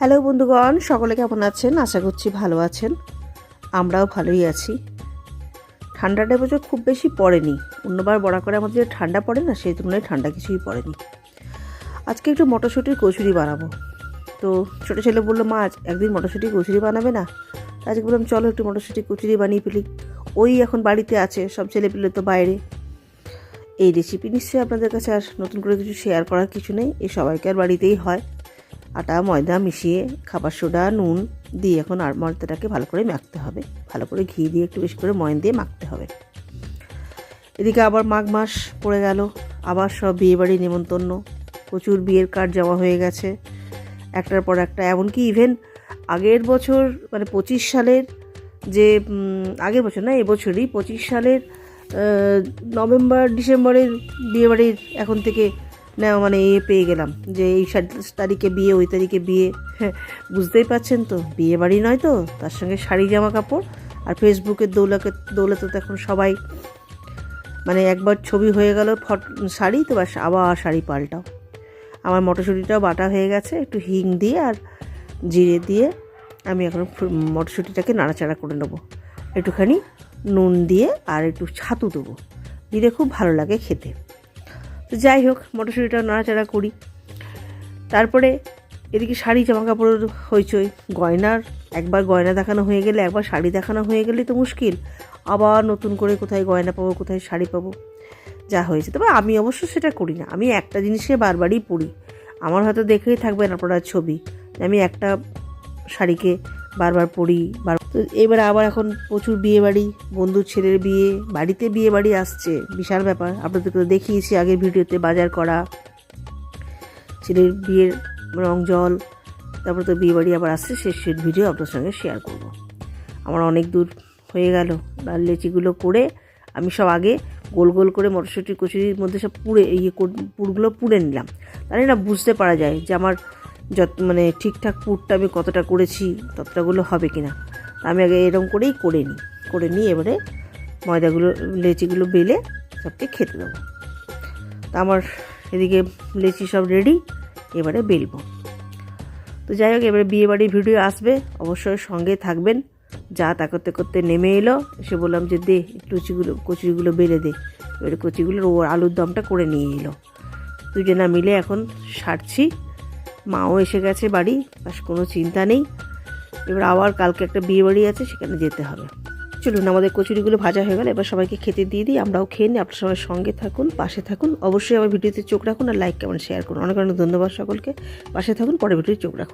Hello বন্ধুগণ, সকলে কেমন আছেন? আশা করছি ভালো আছেন। আমরাও ভালোই আছি। ঠান্ডাটা এবছর খুব বেশি পড়েনি। অন্যবার বড়া করে আমাদের ঠান্ডা পড়ে না, সেই তুলনায় ঠান্ডা কিছুই পড়েনি। আজকে একটু মটরশুঁটির কচুরি বানাবো। তো ছোটো ছেলে বলল, মা, আজ একদিন মটরশুঁটির কচুরি বানাবে না? আজকে বললাম, চলো একটু মটরশুঁটির কচুরি বানিয়ে ফেলি। ওই এখন বাড়িতে আছে, সব ছেলে পেলে তো বাইরে। এই রেসিপি নিশ্চয়ই আপনাদের কাছে আর নতুন করে কিছু শেয়ার করার কিছু নেই। এই সবাইকার বাড়িতেই হয়। আটা, ময়দা মিশিয়ে খাবার সোডা, নুন দিয়ে এখন আর ময়দাটাকে ভালো করে মাখতে হবে। ভালো করে ঘি দিয়ে একটু বেশি করে ময়ন দিয়ে মাখতে হবে। এদিকে আবার মাঘ মাস পড়ে গেল। আবার সব বিয়েবাড়ি নেমন্তন্ন প্রচুর বিয়ের কার্ড জমা হয়ে গেছে। একটার পর একটা। এমনকি ইভেন আগের বছর মানে পঁচিশ সালের যে আগের বছর না, এবছরই পঁচিশ সালের নভেম্বর, ডিসেম্বরের বিয়েবাড়ির এখন থেকে না মানে এ পেয়ে গেলাম যে এই সাত- তারিখে বিয়ে ওই তারিখে বিয়ে। হ্যাঁ, বুঝতেই পারছেন তো বিয়ে বাড়ি নয় তো তার সঙ্গে শাড়ি জামা কাপড় আর ফেসবুকের দৌলাকে দৌলতে তো এখন সবাই মানে একবার ছবি হয়ে গেল ফট শাড়ি তো বাস আবার শাড়ি পাল্টাও। আমার মটরশুঁটিটাও বাটা হয়ে গেছে একটু হিং দিয়ে আর জিরে দিয়ে আমি এখন মটরশুঁটিটাকে নাড়াচাড়া করে নেব। একটুখানি নুন দিয়ে আর একটু ছাতু দেবো। দিলে খুব ভালো লাগে খেতে। তো যাই হোক, মটরশুঁটিটা নাড়াচাড়া করি। তারপরে এদিকে শাড়ি জামা কাপড়ের হইচই। গয়নার, একবার গয়না দেখানো হয়ে গেলে, একবার শাড়ি দেখানো হয়ে গেলে তো মুশকিল। আবার নতুন করে কোথায় গয়না পাবো, কোথায় শাড়ি পাবো, যা হয়েছে। তবে আমি অবশ্য সেটা করি না। আমি একটা জিনিসে বারবারই পরি আমার হয়তো দেখেই থাকবেন আপনারা ছবি। আমি একটা শাড়িকে বারবার পরি বার তো এবার আবার এখন প্রচুর বিয়ে বাড়ি বন্ধুর ছেলের বিয়ে, বাড়িতে বিয়ে বাড়ি আসছে, বিশাল ব্যাপার। আপনাদেরকে তো দেখিয়েছি আগের ভিডিওতে বাজার করা, ছেলের বিয়ের রং জল, তারপরে তো বিয়ে বাড়ি আবার আসছে সে ভিডিও আপনার সঙ্গে শেয়ার করব। আমার অনেক দূর হয়ে গেল, লাল লেচিগুলো করে আমি সব আগে গোল গোল করে মটরশুঁটি কচুরির মধ্যে সব পুড়ে ইয়ে পুরগুলো পুড়ে নিলাম। তাহলে না বুঝতে পারা যায় যে আমার যত মানে ঠিকঠাক পুরটা আমি কতটা করেছি ততটাগুলো হবে কি না আমি আগে এরকম করেই করে নিই। করে নিয়ে এবারে ময়দাগুলো, লেচিগুলো বেলে সবকে খেতে দেবো। তা আমার এদিকে লেচি সব রেডি এবারে বেলবো। তো যাই হোক, এবারে বিয়ে বাড়ির ভিডিও আসবে, অবশ্যই সঙ্গে থাকবেন। যা তা করতে করতে নেমে এলো, এসে বললাম যে দে লুচিগুলো কচুরিগুলো বেলে দে। এবারে কচুরিগুলোর ও আলুর দমটা করে নিয়ে এলো। দুজনা মিলে এখন সারছি। মাও এসে গেছে বাড়ি, বাস কোনো চিন্তা নেই। এবার আবার কালকে একটা বিয়ে বাড়ি আছে, সেখানে যেতে হবে। চলুন, আমাদের কচুরিগুলো ভাজা হয়ে গেল, এবার সবাইকে খেতে দিয়ে দিই, আমরাও খেয়ে নিই, আপনার সবাই সঙ্গে থাকুন, পাশে থাকুন। অবশ্যই আমার ভিডিওতে চোখ রাখুন আর লাইক কেমন শেয়ার করুন। অনেক অনেক ধন্যবাদ সকলকে। পাশে থাকুন পরে ভিডিওতে চোখ রাখুন।